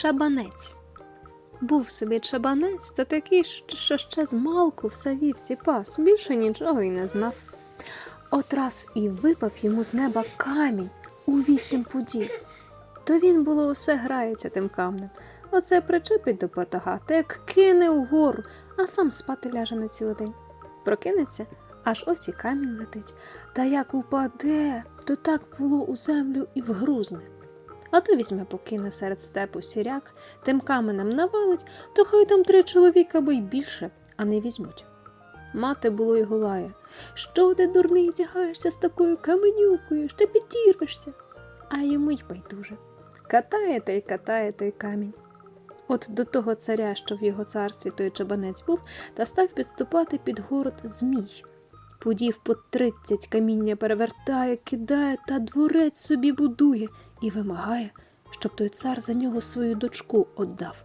Чабанець. Був собі чабанець та такий, що ще з малку в савівці пас, більше нічого й не знав. От раз і випав йому з неба камінь у вісім пудів. То він було усе грається тим камнем. Оце причепить до потога, та як кине вгору, а сам спати ляже на цілий день. Прокинеться, аж ось і камінь летить. Та як упаде, то так було у землю і вгрузне. А то візьме покине серед степу сіряк, тим каменем навалить, то хай там три чоловіка або й більше, а не візьмуть. Мати було й гулає. Що ти, дурний, тягаєшся з такою каменюкою, ще підірвешся. А йому й байдуже. Катає та й катає той камінь. От до того царя, що в його царстві той чабанець був, та став підступати під город Змій. Пудів по тридцять каміння перевертає, кидає та дворець собі будує і вимагає, щоб той цар за нього свою дочку отдав.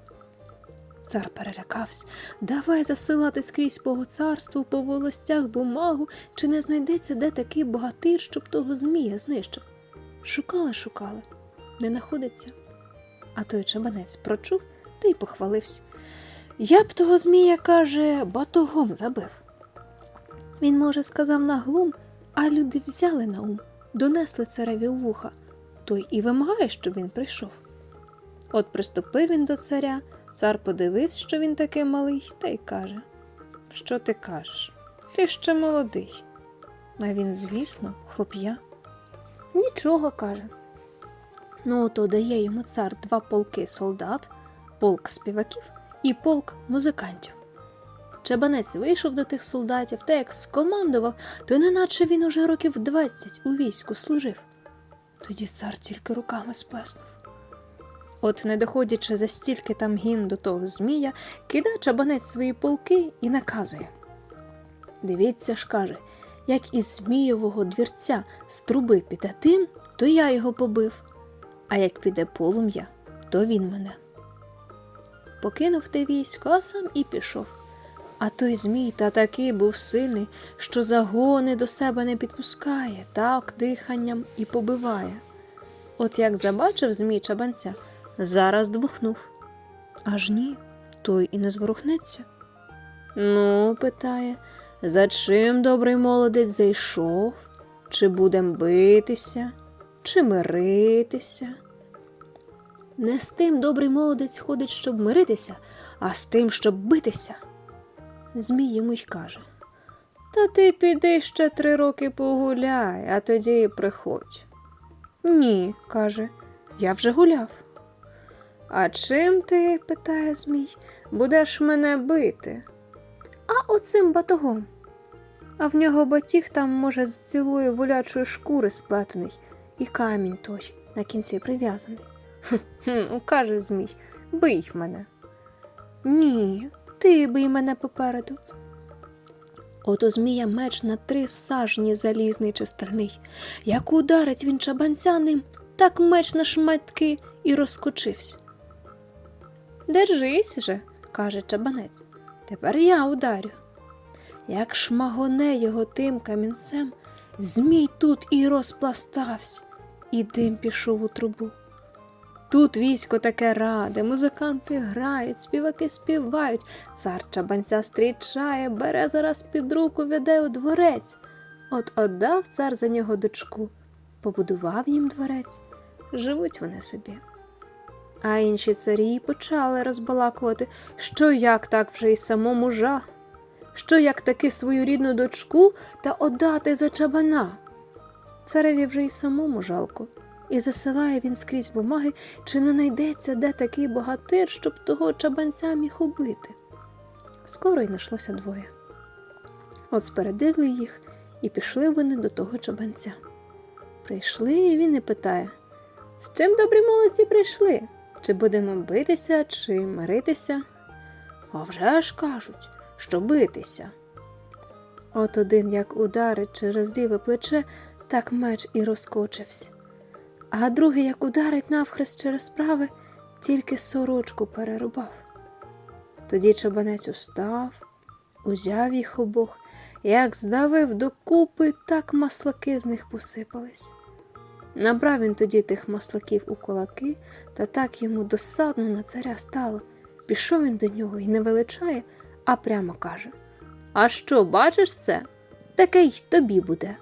Цар перелякався, давай засилати скрізь по царству, по волостях бумагу, чи не знайдеться де такий богатир, щоб того змія знищив. Шукали, шукали, не находиться. А той чабанець прочув та й похвалився. Я б того змія, каже, батогом забив. Він, може, сказав на глум, а люди взяли на ум, донесли цареві у вуха, той і вимагає, щоб він прийшов. От приступив він до царя, цар подивився, що він такий малий, та й каже: Що ти кажеш? Ти ще молодий. А він, звісно, хлоп'я. Нічого каже. Ну, ото дає йому цар два полки солдат, полк співаків і полк музикантів. Чабанець вийшов до тих солдатів та як скомандував, то неначе він уже років двадцять у війську служив. Тоді цар тільки руками сплеснув. От, не доходячи за стільки там гін до того змія, кидає чабанець свої полки і наказує. Дивіться ж, каже, як із змієвого двірця з труби піде дим, то я його побив, а як піде полум'я, то він мене. Покинув те військо, а сам і пішов. А той змій та такий був сильний, що загони до себе не підпускає, так диханням і побиває. От як забачив змій чабанця, зараз дмухнув. Аж ні, той і не зворухнеться. Ну, питає, за чим добрий молодець зайшов? Чи будем битися, чи миритися? Не з тим добрий молодець ходить, щоб миритися, а з тим, щоб битися. Змій йому й каже. Та ти піди ще три роки погуляй, а тоді і приходь. Ні, каже, я вже гуляв. А чим ти, питає Змій, будеш мене бити? А оцим батогом. А в нього батіг там, може, з цілої волячої шкури сплетений, і камінь той на кінці прив'язаний. Хм, каже Змій, бий мене. Ні, ти бий мене попереду. От у змія меч на три сажні залізний чи стальний. Як ударить він чабанця ним, так меч на шматки і розкочився. Держись же, каже чабанець, тепер я ударю. Як шмагоне його тим камінцем, змій тут і розпластався, і дим пішов у трубу. Тут військо таке раде, музиканти грають, співаки співають, цар чабанця зустрічає, бере зараз під руку, веде у дворець. От отдав цар за нього дочку, побудував їм дворець, живуть вони собі. А інші царі почали розбалакувати, що як так вже й самому жах, що як таки свою рідну дочку та отдати за чабана. Цареві вже й самому жалко і засилає він скрізь бумаги, чи не найдеться де такий богатир, щоб того чабанця міг убити. Скоро й знайшлося двоє. От спередили їх і пішли вони до того чабанця. Прийшли, і він і питає з чим добрі молодці прийшли? Чи будемо битися, чи миритися? А вже ж кажуть, що битися. От один як ударить через ліве плече, так меч і розкочився а другий, як ударить навхрест через справи, тільки сорочку перерубав. Тоді чабанець устав, узяв їх обох, як здавив докупи, так маслаки з них посипались. Набрав він тоді тих маслаків у кулаки, та так йому досадно на царя стало. Пішов він до нього і не величає, а прямо каже: А що, бачиш це? Таке й тобі буде.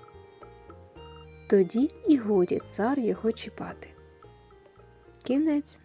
Тоді і годі цар його чіпати. Кінець.